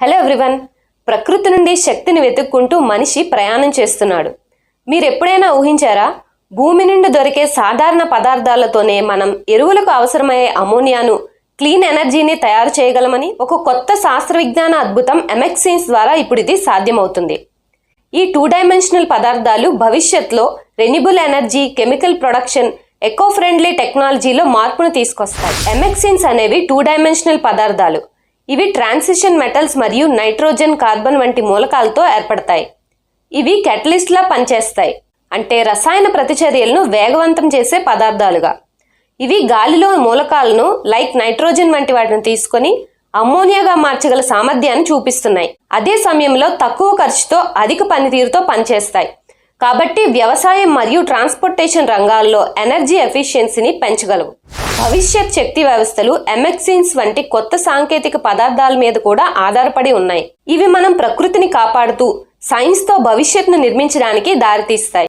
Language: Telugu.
హలో ఎవ్రీవన్ ప్రకృతి నుండి శక్తిని వెతుక్కుంటూ మనిషి ప్రయాణం చేస్తున్నాడు. మీరు ఎప్పుడైనా ఊహించారా? భూమి నుండి దొరికే సాధారణ పదార్థాలతోనే మనం ఎరువులకు అవసరమయ్యే అమోనియాను క్లీన్ ఎనర్జీని తయారు చేయగలమని ఒక కొత్త శాస్త్ర విజ్ఞాన అద్భుతం ఎమెక్సిన్స్ ద్వారా ఇప్పుడు ఇది సాధ్యమవుతుంది. ఈ టూ డైమెన్షనల్ పదార్థాలు భవిష్యత్తులో renewable energy chemical production eco friendly టెక్నాలజీలో మార్పును తీసుకొస్తాయి. ఎమెక్సిన్స్ అనేవి టూ డైమెన్షనల్ పదార్థాలు. ఇవి ట్రాన్సిషన్ మెటల్స్ మరియు నైట్రోజన్ కార్బన్ వంటి మూలకాలతో ఏర్పడతాయి. ఇవి కెటలిస్ట్లా పనిచేస్తాయి. అంటే రసాయన ప్రతిచర్యలను వేగవంతం చేసే పదార్థాలుగా. ఇవి గాలిలో మూలకాలను లైక్ నైట్రోజన్ వంటి వాటిని తీసుకొని అమ్మోనియాగా మార్చగల సామర్థ్యాన్ని చూపిస్తున్నాయి. అదే సమయంలో తక్కువ ఖర్చుతో అధిక పనితీరుతో పనిచేస్తాయి. కాబట్టి వ్యవసాయం మరియు ట్రాన్స్పోర్టేషన్ రంగాల్లో ఎనర్జీ ఎఫిషియన్సీని పెంచగలవు. భవిష్యత్ శక్తి వ్యవస్థలు ఎమెక్సిన్స్ వంటి కొత్త సాంకేతిక పదార్థాల మీద కూడా ఆధారపడి ఉన్నాయి. ఇవి మనం ప్రకృతిని కాపాడుతూ సైన్స్తో భవిష్యత్ను నిర్మించడానికి దారితీస్తాయి.